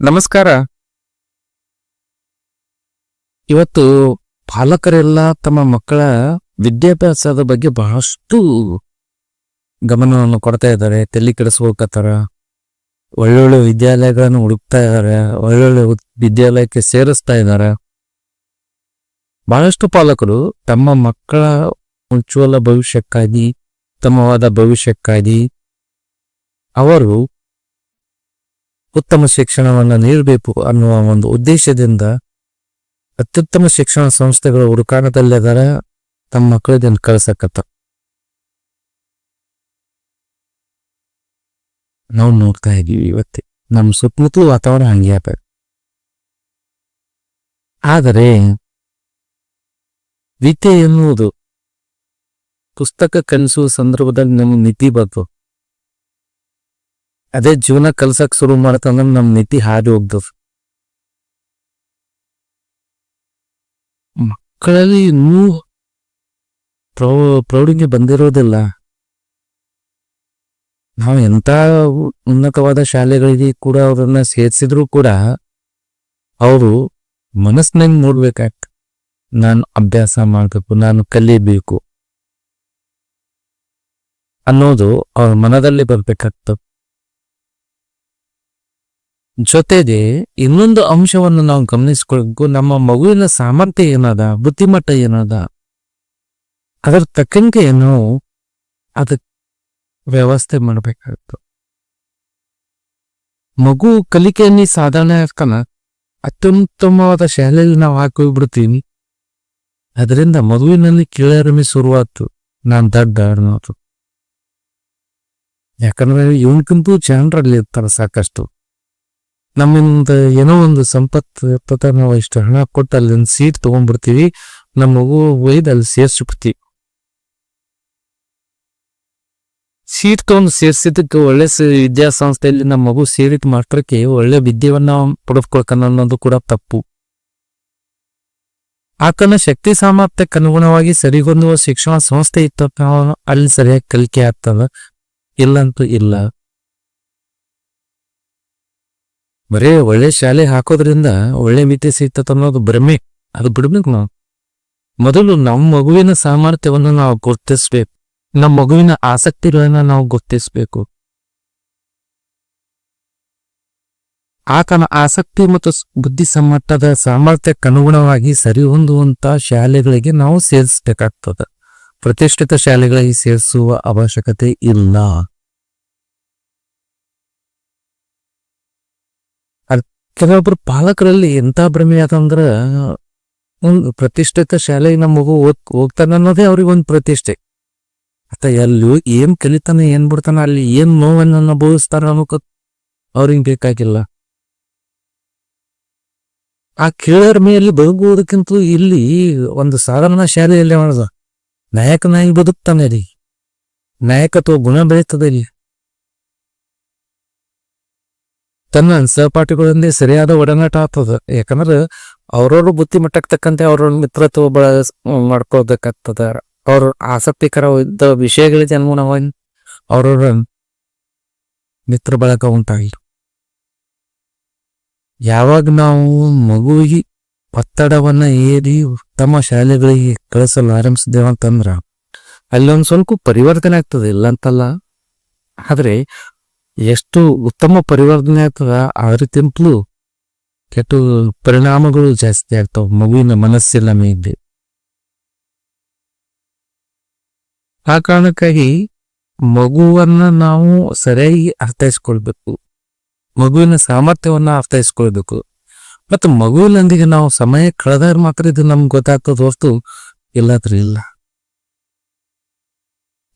ನಮಸ್ಕಾರ. ಇವತ್ತು ಪಾಲಕರೆಲ್ಲ ತಮ್ಮ ಮಕ್ಕಳ ವಿದ್ಯಾಭ್ಯಾಸದ ಬಗ್ಗೆ ಬಹಳಷ್ಟು ಗಮನವನ್ನು ಕೊಡ್ತಾ ಇದ್ದಾರೆ. ತಲೆ ಕೆಡಿಸ್ಬೇಕತ್ತಾರ ಒಳ್ಳೊಳ್ಳೆ ವಿದ್ಯಾಲಯಗಳನ್ನು ಹುಡುಕ್ತಾ ಇದ್ದಾರೆ. ಒಳ್ಳೊಳ್ಳೆ ವಿದ್ಯಾಲಯಕ್ಕೆ ಸೇರಿಸ್ತಾ ಇದ್ದಾರೆ. ಬಹಳಷ್ಟು ಪಾಲಕರು ತಮ್ಮ ಮಕ್ಕಳ ಉಜ್ವಲ ಭವಿಷ್ಯಕ್ಕಾಗಿ, ಉತ್ತಮವಾದ ಭವಿಷ್ಯಕ್ಕಾಗಿ ಅವರು ಉತ್ತಮ ಶಿಕ್ಷಣವನ್ನು ನೀಡಬೇಕು ಅನ್ನುವ ಒಂದು ಉದ್ದೇಶದಿಂದ ಅತ್ಯುತ್ತಮ ಶಿಕ್ಷಣ ಸಂಸ್ಥೆಗಳ ಹುಡುಕಾಟದಲ್ಲಿದ್ದಾರೆ ತಮ್ಮ ಮಕ್ಕಳಿಗೆ ಕಳ್ಸಕತ್ತ ನಾವು ನೋಡ್ತಾ ಇದೀವಿ ಇವತ್ತೇ. ನಮ್ಮ ಸುತ್ತಮುತ್ತಲು ವಾತಾವರಣ ಹಂಗೆ ಆದರೆ ವಿದ್ಯೆ ಎನ್ನುವುದು ಪುಸ್ತಕ ಕಲಿಸುವ ಸಂದರ್ಭದಲ್ಲಿ ನಮ್ಮ ನೀತಿ ಬಂತು ಅದೇ ಜೀವನ ಕಲ್ಸಕ್ ಶುರು ಮಾಡ್ತಂದ್ರೆ ನಮ್ ನೀತಿ ಹಾರಿ ಹೋಗ್ತದ. ಮಕ್ಕಳಲ್ಲಿ ಇನ್ನೂ ಪ್ರೌ, ಪ್ರೌಢಿಗೆ ಬಂದಿರೋದಿಲ್ಲ. ನಾವು ಎಂತ ಉನ್ನತವಾದ ಶಾಲೆಗಳಿಗೆ ಕೂಡ ಅವ್ರನ್ನ ಸೇರಿಸಿದ್ರು ಕೂಡ ಅವರು ಮನಸ್ಸಿನಾಗ ನೋಡ್ಬೇಕಾಗ್ತ ನಾನು ಅಭ್ಯಾಸ ಮಾಡಬೇಕು, ನಾನು ಕಲಿಬೇಕು ಅನ್ನೋದು ಅವ್ರ ಮನದಲ್ಲಿ ಬರ್ಬೇಕಾಗ್ತದೆ. ಜೊತೆಗೆ ಇನ್ನೊಂದು ಅಂಶವನ್ನು ನಾವು ಗಮನಿಸ್ಕೊಳ್ಬೇಕು ನಮ್ಮ ಮಗುವಿನ ಸಾಮರ್ಥ್ಯ ಏನದ? ಬುದ್ಧಿಮಟ್ಟ ಏನದ? ಅದರ ತಕ್ಕಂಗೆ ನಾವು ಅದಕ್ಕೆ ವ್ಯವಸ್ಥೆ ಮಾಡಬೇಕಾಗುತ್ತೆ. ಮಗು ಕಲಿಕೆಯಲ್ಲಿ ಸಾಧನೆ ಆಗ್ತಾನ ಅತ್ಯುತ್ತಮವಾದ ಶಾಲೆಯಲ್ಲಿ ನಾವು ಹಾಕಿ ಬಿಡ್ತೀವಿ ಅದರಿಂದ ಮಗುವಿನಲ್ಲಿ ಕೀಳರಿಮೆ ಶುರುವಾತು ನಾನು ದಡ್ಡ ಅನ್ನೋದು. ಯಾಕಂದ್ರೆ ಇವನ್ಕಿಂತೂ ಜನರಲ್ಲಿ ಇರ್ತಾರೆ ಸಾಕಷ್ಟು. ನಮ್ಮಿಂದ ಏನೋ ಒಂದು ಸಂಪತ್ತು ಇರ್ತದ, ನಾವು ಇಷ್ಟು ಹಣ ಕೊಟ್ಟು ಅಲ್ಲಿ ಒಂದು ಸೀಟ್ ತಗೊಂಡ್ಬಿಡ್ತೀವಿ. ನಮ್ಮ ಮಗು ಒಯ್ದು ಅಲ್ಲಿ ಸೇರ್ಸಿಬಿಡ್ತೀವಿ. ಸೀಟ್ ತಗೊಂಡು ಸೇರ್ಸಿದ್ದಕ್ಕೆ ಒಳ್ಳೆ ವಿದ್ಯಾಸಂಸ್ಥೆಯಲ್ಲಿ ನಮ್ಮ ಮಗು ಸೇರಿದ ಮಾತ್ರಕ್ಕೆ ಒಳ್ಳೆ ವಿದ್ಯೆವನ್ನ ಪಡೆದುಕೊಳ್ಕನ ಅನ್ನೋದು ಕೂಡ ತಪ್ಪು. ಆಕನ ಶಕ್ತಿ ಸಾಮರ್ಥ್ಯಕ್ಕೆ ಅನುಗುಣವಾಗಿ ಸರಿಹೊಂದುವ ಶಿಕ್ಷಣ ಸಂಸ್ಥೆ ಇತ್ತು ಅಲ್ಲಿ ಸರಿಯಾಗಿ ಕಲಿಕೆ ಆಗ್ತದ? ಇಲ್ಲಂತೂ ಇಲ್ಲ. ಬರೇ ಒಳ್ಳೆ ಶಾಲೆ ಹಾಕೋದ್ರಿಂದ ಒಳ್ಳೆ ಮಿತಿ ಸಿಗ್ತದ ಅನ್ನೋದು ಭ್ರಮೆ. ಅದು ಬಿಡ್ಬೇಕು ನಾವು. ಮೊದಲು ನಮ್ಮ ಮಗುವಿನ ಸಾಮರ್ಥ್ಯವನ್ನು ನಾವು ಗುರ್ತಿಸ್ಬೇಕು. ನಮ್ಮ ಮಗುವಿನ ಆಸಕ್ತಿಗಳನ್ನ ನಾವು ಗುರ್ತಿಸ್ಬೇಕು. ಆತನ ಆಸಕ್ತಿ ಮತ್ತು ಬುದ್ಧಿ ಸಮ್ಮಟ್ಟದ ಸಾಮರ್ಥ್ಯಕ್ಕನುಗುಣವಾಗಿ ಸರಿ ಹೊಂದುವಂತ ಶಾಲೆಗಳಿಗೆ ನಾವು ಸೇರಿಸ್ಬೇಕಾಗ್ತದೆ. ಪ್ರತಿಷ್ಠಿತ ಶಾಲೆಗಳಿಗೆ ಸೇರಿಸುವ ಅವಶ್ಯಕತೆ ಇಲ್ಲ. ಕೆಲವೊಬ್ರು ಪಾಲಕರಲ್ಲಿ ಎಂತ ಭ್ರಮೆ ಆತಂದ್ರ ಒಂದು ಪ್ರತಿಷ್ಠಿತ ಶಾಲೆಗೆ ನಮ್ಮ ಮಗು ಓದ್ ಹೋಗ್ತಾನೆ ಅನ್ನೋದೇ ಅವ್ರಿಗೆ ಒಂದು ಪ್ರತಿಷ್ಠೆ. ಆತ ಎಲ್ಲಿ ಏನ್ ಕಲಿತಾನೆ, ಏನ್ ಬಿಡ್ತಾನ, ಅಲ್ಲಿ ಏನ್ ನೋವನ್ನ ಅನುಭವಿಸ್ತಾರ ಅನ್ನೋಕ ಅವ್ರಿಗೆ ಬೇಕಾಗಿಲ್ಲ. ಆ ಕೇಳರ ಮೇಲೆ ಬದುಕುವುದಕ್ಕಿಂತ ಇಲ್ಲಿ ಒಂದು ಸಾಧಾರಣ ಶಾಲೆಯಲ್ಲಿ ಮಾಡ್ದ. ನಾಯಕನಾಗಿ ಬದುಕ್ತಾನೆ ರೀ ನಾಯಕತ್ವ ಗುಣ ಬೆಳೀತದೆ ಇಲ್ಲಿ ತನ್ನ ಸಹಪಾಠಿಗಳೊಂದಿಗೆ ಸರಿಯಾದ ಒಡನಾಟ ಆಗ್ತದ. ಯಾಕಂದ್ರೆ ಅವ್ರವ್ರ ಬುದ್ಧಿ ಮಟ್ಟಕ್ಕೆ ತಕ್ಕಂತೆ ಅವ್ರವ್ರ ಮಿತ್ರತ್ವ ಬಳ ಮಾಡ್ಕೋಬೇಕಾಗ್ತದ ಅವ್ರ ಆಸಕ್ತಿಕರ ಇದ್ದ ವಿಷಯಗಳಿಗೆ ಅನುಗುಣವಾಗಿ ಅವ್ರವ್ರ ಮಿತ್ರ ಬಳಕ ಉಂಟಾಗಿ ಯಾವಾಗ ನಾವು ಮಗುವಿಗೆ ಒತ್ತಡವನ್ನ ಏರಿ ಉತ್ತಮ ಶಾಲೆಗಳಿಗೆ ಕಳಿಸಲು ಆರಂಭಿಸಿದೇವಂತಂದ್ರ ಅಲ್ಲೊಂದ್ ಸ್ವಲ್ಪ ಪರಿವರ್ತನೆ ಆಗ್ತದೆ ಇಲ್ಲಂತಲ್ಲ. ಆದ್ರೆ ಎಷ್ಟು ಉತ್ತಮ ಪರಿವರ್ತನೆ ಆಗ್ತದ, ಆ ರೀತಿಂತಲೂ ಕೆಟ್ಟ ಪರಿಣಾಮಗಳು ಜಾಸ್ತಿ ಆಗ್ತಾವ, ಮಗುವಿನ ಮನಸ್ಸಿನ ಮೇಲೆ ಆ ಕಾರಣಕ್ಕಾಗಿ ಮಗುವನ್ನ ನಾವು ಸರಿಯಾಗಿ ಅರ್ಥೈಸ್ಕೊಳ್ಬೇಕು. ಮಗುವಿನ ಸಾಮರ್ಥ್ಯವನ್ನ ಅರ್ಥೈಸ್ಕೊಳ್ಬೇಕು. ಮತ್ತು ಮಗುವಿನೊಂದಿಗೆ ನಾವು ಸಮಯ ಕಳೆದಾಗ ಮಾತ್ರ ಇದು ನಮ್ಗೆ ಗೊತ್ತಾಗ್ತದ ಹೊರತು ಇಲ್ಲತ್ರ ಇಲ್ಲ.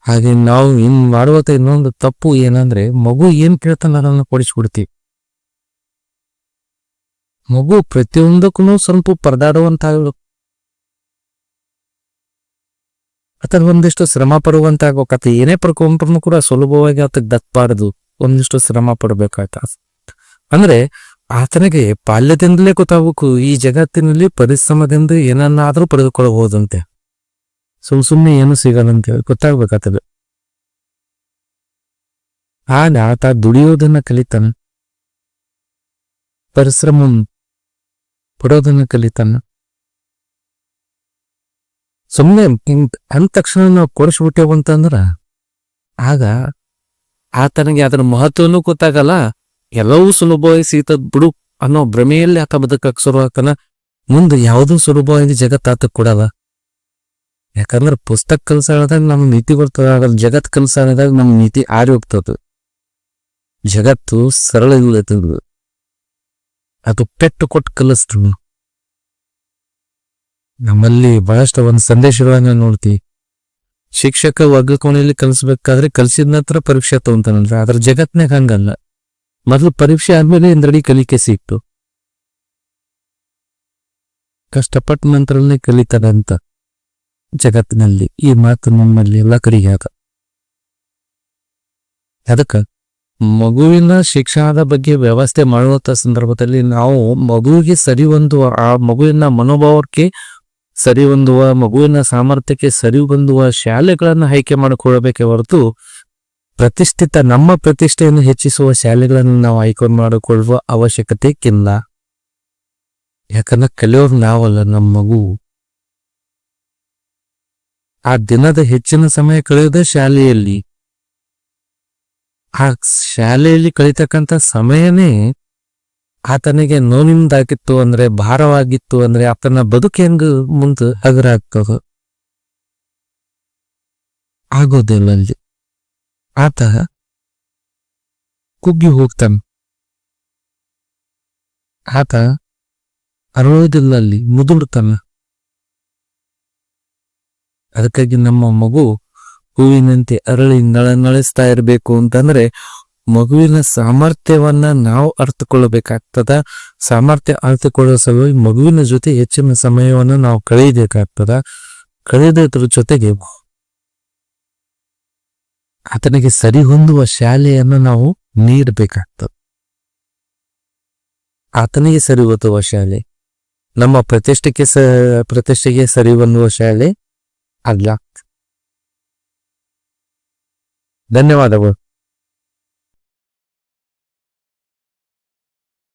ಹಾಗೆ ನಾವು ಇನ್ ಮಾಡುವಂತ ಇನ್ನೊಂದು ತಪ್ಪು ಏನಂದ್ರೆ, ಮಗು ಏನ್ ಕೇಳ್ತಾನ ಅದನ್ನ ಕೊಡಿಸ್ಬಿಡ್ತೀವಿ. ಮಗು ಪ್ರತಿಯೊಂದಕ್ಕೂ ಸ್ವಲ್ಪ ಪರದಾಡುವಂತ ಅಥವಾ ಒಂದಿಷ್ಟು ಶ್ರಮ ಪಡುವಂತ ಆಗ್ಬೇಕತ್ತ ಏನೇ ಪಡ್ಕೊಂಡ್ರು ಕೂಡ ಸುಲಭವಾಗಿ ಆತಗ್ ದತ್ಬಾರದು ಒಂದಿಷ್ಟು ಶ್ರಮ ಪಡ್ಬೇಕಾಯ್ತ. ಅಂದ್ರೆ ಆತನಿಗೆ ಬಾಲ್ಯದಿಂದಲೇ ಗೊತ್ತಾಗಬೇಕು, ಈ ಜಗತ್ತಿನಲ್ಲಿ ಪರಿಶ್ರಮದಿಂದ ಏನನ್ನಾದ್ರೂ ಪಡೆದುಕೊಳ್ಳಬಹುದಂತೆ. ಸುಮ್ ಸುಮ್ನೆ ಏನು ಸಿಗಲ್ಲಂತೆ ಗೊತ್ತಾಗ್ಬೇಕಾಗ್ತದೆ. ಆಗ ಆತ ದುಡಿಯೋದನ್ನ ಕಲಿತಾನ. ಪರಿಶ್ರಮ ಪಡೋದನ್ನ ಕಲಿತಾನ. ಸುಮ್ಮನೆ ಅಂದ ತಕ್ಷಣ ನಾವು ಕೊಡಿಸ್ಬಿಟ್ಟೆವು ಅಂತಂದ್ರ ಆಗ ಆತನಿಗೆ ಅದರ ಮಹತ್ವನೂ ಗೊತ್ತಾಗಲ್ಲ. ಎಲ್ಲವೂ ಸುಲಭವಾಗಿ ಸಿಗ್ತದ್ ಬಿಡು ಅನ್ನೋ ಭ್ರಮೆಯಲ್ಲಿ ಆತ ಬದುಕಕ್ಕೆ ಶುರು ಆಗ್ತಾನ ಮುಂದೆ ಯಾವುದೂ ಸುಲಭವಾಗಿ ಜಗತ್ತಾತಕ್ಕೆ ಆತ ಕೊಡಲ್ಲ. ಯಾಕಂದ್ರೆ ಪುಸ್ತಕ ಕಲ್ಸಾದಾಗ ನಮ್ ನೀತಿ ಬರ್ತದ, ಆದ್ರೆ ಜಗತ್ ಕಲ್ಸಾದಾಗ ನಮ್ಮ ನೀತಿ ಆರಿ ಹೋಗ್ತದ. ಜಗತ್ತು ಸರಳ ಇಲ್ಲದ ಅದು ಪೆಟ್ಟು ಕೊಟ್ಟು ಕಲಿಸ್ತು. ನಮ್ಮಲ್ಲಿ ಬಹಳಷ್ಟು ಒಂದು ಸಂದೇಶಗಳನ್ನ ನೋಡ್ತಿ ಶಿಕ್ಷಕ ವರ್ಗ ಕೋಣೆಯಲ್ಲಿ ಕಲಿಸ್ಬೇಕಾದ್ರೆ ಕಲಿಸಿದ ನಂತರ ಪರೀಕ್ಷೆ ತಗೊಂತಾನಂದ್ರೆ ಅದ್ರ ಜಗತ್ನಾಗ ಹಂಗಲ್ಲ. ಮೊದಲು ಪರೀಕ್ಷೆ ಆದ್ಮೇಲೆ ಇಂದ್ರಡಿ ಕಲಿಕೆ ಸಿಕ್ತು. ಕಷ್ಟಪಟ್ಟ ನಂತರನೇ ಕಲಿತಾರಂತ ಜಗತ್ತಿನಲ್ಲಿ ಈ ಮಾತು ನಮ್ಮಲ್ಲಿ ಎಲ್ಲ ಕಡೆಗೆ ಅದ ಅದಕ್ಕ ಮಗುವಿನ ಶಿಕ್ಷಣದ ಬಗ್ಗೆ ವ್ಯವಸ್ಥೆ ಮಾಡುವಂಥ ಸಂದರ್ಭದಲ್ಲಿ ನಾವು ಮಗುವಿಗೆ ಸರಿ ಹೊಂದುವ ಆ ಮಗುವಿನ ಮನೋಭಾವಕ್ಕೆ ಸರಿ ಹೊಂದುವ ಮಗುವಿನ ಸಾಮರ್ಥ್ಯಕ್ಕೆ ಸರಿ ಹೊಂದುವ ಶಾಲೆಗಳನ್ನು ಆಯ್ಕೆ ಮಾಡಿಕೊಳ್ಳಬೇಕೆ ಹೊರತು ಪ್ರತಿಷ್ಠಿತ ನಮ್ಮ ಪ್ರತಿಷ್ಠೆಯನ್ನು ಹೆಚ್ಚಿಸುವ ಶಾಲೆಗಳನ್ನು ನಾವು ಆಯ್ಕೆ ಮಾಡಿಕೊಳ್ಳುವ ಅವಶ್ಯಕತೆ ಇಲ್ಲ ಯಾಕಂದ್ರೆ ಕಲಿಯೋರು ನಾವಲ್ಲ, ನಮ್ಮ ಮಗು ಆ ದಿನದ ಹೆಚ್ಚಿನ ಸಮಯ ಕಳೆಯದ ಶಾಲೆಯಲ್ಲಿ. ಆ ಶಾಲೆಯಲ್ಲಿ ಕಳಿತಕ್ಕಂಥ ಸಮಯನೇ ಆತನಿಗೆ ನೋವಿಂದಾಗಿತ್ತು ಅಂದ್ರೆ ಭಾರವಾಗಿತ್ತು ಅಂದ್ರೆ ಆತನ ಬದುಕು ಹೆಂಗ ಮುಂದೆ ಹಗರ ಆಗ್ತದ ಆಗೋದಿಲ್ಲ ಆತ ಕುಗ್ಗಿ ಹೋಗ್ತಾನೆ. ಆತ ಅರಳೋದಿಲ್ಲ ಅಲ್ಲಿ ಮುದುಡ್ತಾನ. ಅದಕ್ಕಾಗಿ ನಮ್ಮ ಮಗು ಹೂವಿನಂತೆ ಅರಳಿ ನಳ ನಳಿಸ್ತಾ ಇರಬೇಕು ಅಂತಂದ್ರೆ ಮಗುವಿನ ಸಾಮರ್ಥ್ಯವನ್ನ ನಾವು ಅರ್ಥಕೊಳ್ಳಬೇಕಾಗ್ತದ. ಸಾಮರ್ಥ್ಯ ಅರ್ಥಕೊಳ್ಳೋ ಸಲುವಾಗಿ ಮಗುವಿನ ಜೊತೆ ಹೆಚ್ಚಿನ ಸಮಯವನ್ನು ನಾವು ಕಳೆಯಬೇಕಾಗ್ತದ. ಕಳೆಯದ್ರ ಜೊತೆಗೆ ಆತನಿಗೆ ಸರಿ ಹೊಂದುವ ಶಾಲೆಯನ್ನು ನಾವು ನೀಡಬೇಕಾಗ್ತದೆ. ಆತನಿಗೆ ಸರಿ ಹೊತ್ತುವ ಶಾಲೆ, ನಮ್ಮ ಪ್ರತಿಷ್ಠೆಗೆ ಸ, ಪ್ರತಿಷ್ಠೆಗೆ ಸರಿ ಹೊಂದುವ ಶಾಲೆ ಅಲ್ಲ ಧನ್ಯವಾದಗಳು.